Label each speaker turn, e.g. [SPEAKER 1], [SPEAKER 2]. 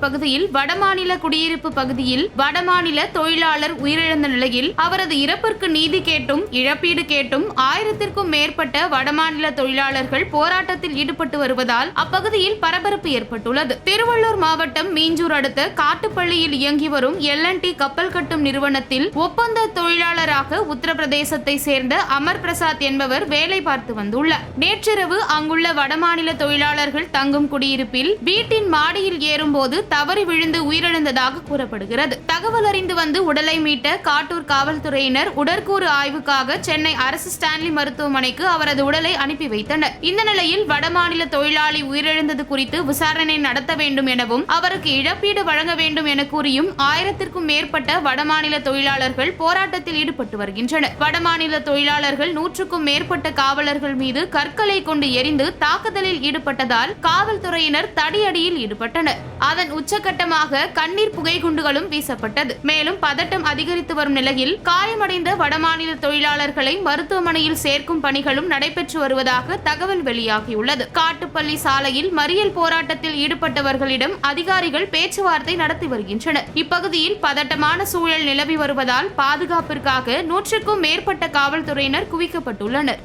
[SPEAKER 1] பகுதியில் வடமாநில குடியிருப்பு பகுதியில் வடமாநில தொழிலாளர் உயிரிழந்த நிலையில் அவரது இறப்பிற்கு நீதி கேட்டும் இழப்பீடு கேட்டும் ஆயிரத்திற்கும் மேற்பட்ட வடமாநில தொழிலாளர்கள் போராட்டத்தில் ஈடுபட்டு வருவதால் அப்பகுதியில் பரபரப்பு ஏற்பட்டுள்ளது. திருவள்ளூர் மாவட்டம் மீஞ்சூர் அடுத்த காட்டுப்பள்ளியில் இயங்கி வரும் எல் கப்பல் கட்டும் நிறுவனத்தில் ஒப்பந்த தொழிலாளராக உத்தரப்பிரதேசத்தை சேர்ந்த அமர் பிரசாத் என்பவர் வேலை பார்த்து வந்துள்ளார். நேற்றிரவு அங்குள்ள வடமாநில தொழிலாளர்கள் தங்கும் குடியிருப்பில் வீட்டின் மாடியில் ஏறும்போது தவறி விழுந்து உயிரிழந்ததாக கூறப்படுகிறது. தகவல் அறிந்து வந்து உடலை மீட்ட காட்டூர் காவல்துறையினர் உடற்கூறு ஆய்வுக்காக சென்னை அரசு ஸ்டான்லி மருத்துவமனைக்கு அவரது உடலை அனுப்பி வைத்தனர். இந்த நிலையில் வடமாநில தொழிலாளி உயிரிழந்தது குறித்து விசாரணை நடத்த வேண்டும் எனவும் அவருக்கு இழப்பீடு வழங்க வேண்டும் என கூறியும் ஆயிரத்திற்கும் மேற்பட்ட வடமாநில தொழிலாளர்கள் போராட்டத்தில் ஈடுபட்டு வருகின்றனர். வடமாநில தொழிலாளர்கள் நூற்றுக்கும் மேற்பட்ட காவலர்கள் மீது கற்களை கொண்டு எரிந்து தாக்குதலில் ஈடுபட்டதால் காவல்துறையினர் தடியடியில் ஈடுபட்டனர். அதன் உச்சகட்டமாக கண்ணீர் புகை குண்டுகளும் வீசப்பட்டது. மேலும் பதட்டம் அதிகரித்து வரும் நிலையில் காயமடைந்த வடமாநில தொழிலாளர்களை மருத்துவமனையில் சேர்க்கும் பணிகளும் நடைபெற்று வருவதாக தகவல் வெளியாகியுள்ளது. காட்டுப்பள்ளி சாலையில் மறியல் போராட்டத்தில் ஈடுபட்டவர்களிடம் அதிகாரிகள் பேச்சுவார்த்தை நடத்தி வருகின்றனர். இப்பகுதியில் பதட்டமான சூழல் நிலவி வருவதால் பாதுகாப்பிற்காக நூற்றுக்கும் மேற்பட்ட காவல்துறையினர் குவிக்கப்பட்டுள்ளனர்.